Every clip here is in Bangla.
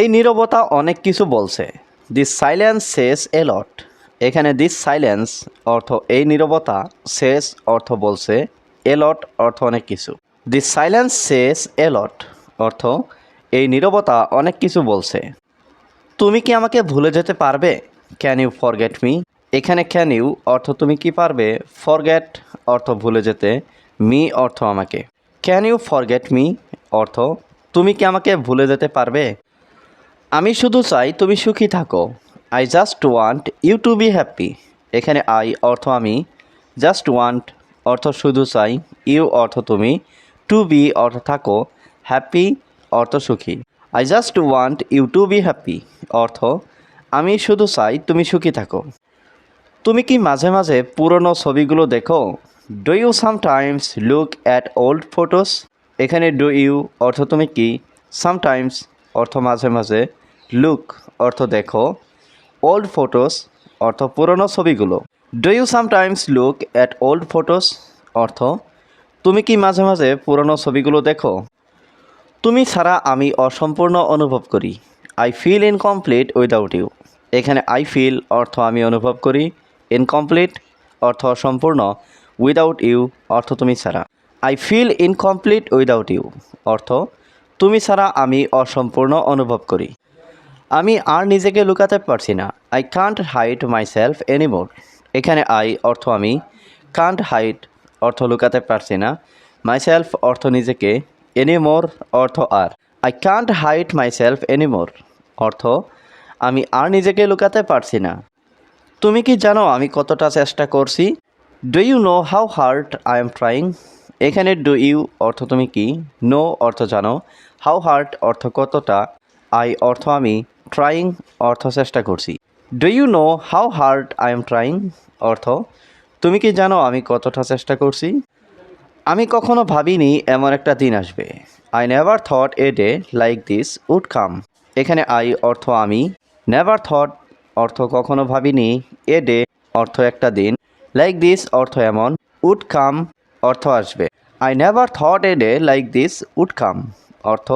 এই নীরবতা অনেক কিছু বলছে। দিস সাইলেন্স শেষ এলট এখানে দিস সাইলেন্স অর্থ এই নীরবতা শেষ অর্থ বলছে এলট অর্থ অনেক কিছু। দিস সাইলেন্স শেষ এলট অর্থ এই নীরবতা অনেক কিছু বলছে। তুমি কি আমাকে ভুলে যেতে পারবে? ক্যান ইউ ফরগেট মি এখানে ক্যান ইউ অর্থ তুমি কি পারবে? ফরগেট অর্থ ভুলে যেতে। মি অর্থ আমাকে। ক্যান ইউ ফরগেট মি অর্থ তুমি কি আমাকে ভুলে যেতে পারবে? আমি শুধু চাই তুমি সুখী থাকো। I just want you to be happy এখানে আই অর্থ আমি। জাস্ট ওয়ান্ট অর্থ শুধু চাই। ইউ অর্থ তুমি। টু বি অর্থ থাকো। হ্যাপি অর্থ সুখী। I just want you to be happy অর্থ, আমি শুধু চাই তুমি সুখী থাকো। তুমি কি মাঝে মাঝে পুরনো ছবিগুলো দেখো? Do you sometimes look at old photos এখানে ডু ইউ অর্থ তুমি কি? সামটাইমস অর্থ মাঝে মাঝে। লুক অর্থ দেখো। ওল্ড ফটোস অর্থ পুরনো ছবিগুলো। Do you sometimes look at old photos অর্থ, তুমি কি মাঝে মাঝে পুরনো ছবিগুলো দেখো? তুমি ছাড়া আমি অসম্পূর্ণ অনুভব করি। I feel incomplete without you এখানে আই ফিল অর্থ আমি অনুভব করি। ইনকমপ্লিট অর্থ অসম্পূর্ণ। উইদাউট ইউ অর্থ তুমি ছাড়া। I feel incomplete without you অর্থ, তুমি ছাড়া আমি অসম্পূর্ণ অনুভব করি। আমি আর নিজেকে লুকাতে পারছি না। I can't hide myself anymore এখানে আই অর্থ আমি। কান্ট হাইড অর্থ লুকাতে পারছি না। মাই সেলফ অর্থ নিজেকে। এনিমোর অর্থ আর। I can't hide myself anymore অর্থ, আমি আর নিজেকে লুকাতে পারছি না। তুমি কি জানো আমি কতটা চেষ্টা করছি? Do you know how hard I am trying এখানে ডু ইউ অর্থ তুমি কি? নো অর্থ জানো। হাউ হার্ড অর্থ কতটা? আই অর্থ আমি। ট্রাইং অর্থ চেষ্টা করছি। Do you know how hard I am trying অর্থ, তুমি কি জানো আমি কতটা চেষ্টা করছি? আমি কখনো ভাবিনি এমন একটা দিন আসবে। I never thought a day like this would come এখানে আই অর্থ আমি। নেভার থট অর্থ কখনো ভাবিনি এ ডে অর্থ একটা দিন। লাইক দিস অর্থ এমন উড কাম অর্থ আসবে। I never thought a day like this would come অর্থ,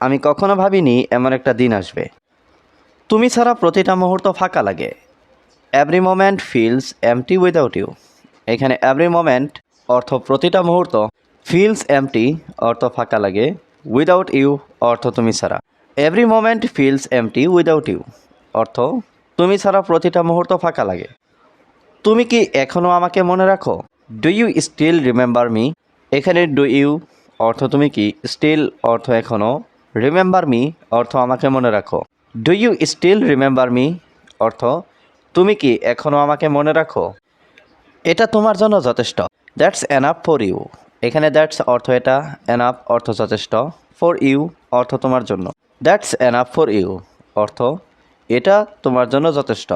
আমি কখনো ভাবিনি এমন একটা দিন আসবে। তুমি ছাড়া প্রতিটা মুহূর্ত ফাঁকা লাগে। Every moment feels empty without you এখানে এভরি মোমেন্ট অর্থ প্রতিটা মুহূর্ত ফিলস এমটি অর্থ ফাঁকা লাগে উইদাউট ইউ অর্থ তুমি ছাড়া। Every moment feels empty without you অর্থ তুমি ছাড়া প্রতিটা মুহূর্ত ফাঁকা লাগে। তুমি কি এখনও আমাকে মনে রাখো? Do you still remember me এখানে ডু ইউ অর্থ তুমি কি? স্টিল অর্থ এখনও রিমেম্বার মি অর্থ আমাকে মনে রাখো। Do you still remember me অর্থ, তুমি কি এখনও আমাকে মনে রাখো? এটা তোমার জন্য যথেষ্ট। দ্যাটস এনাফ ফর ইউ এখানে দ্যাটস অর্থ এটা এনাফ অর্থ যথেষ্ট। ফর ইউ অর্থ তোমার জন্য। দ্যাটস এনাফ ফর ইউ অর্থ, এটা তোমার জন্য যথেষ্ট।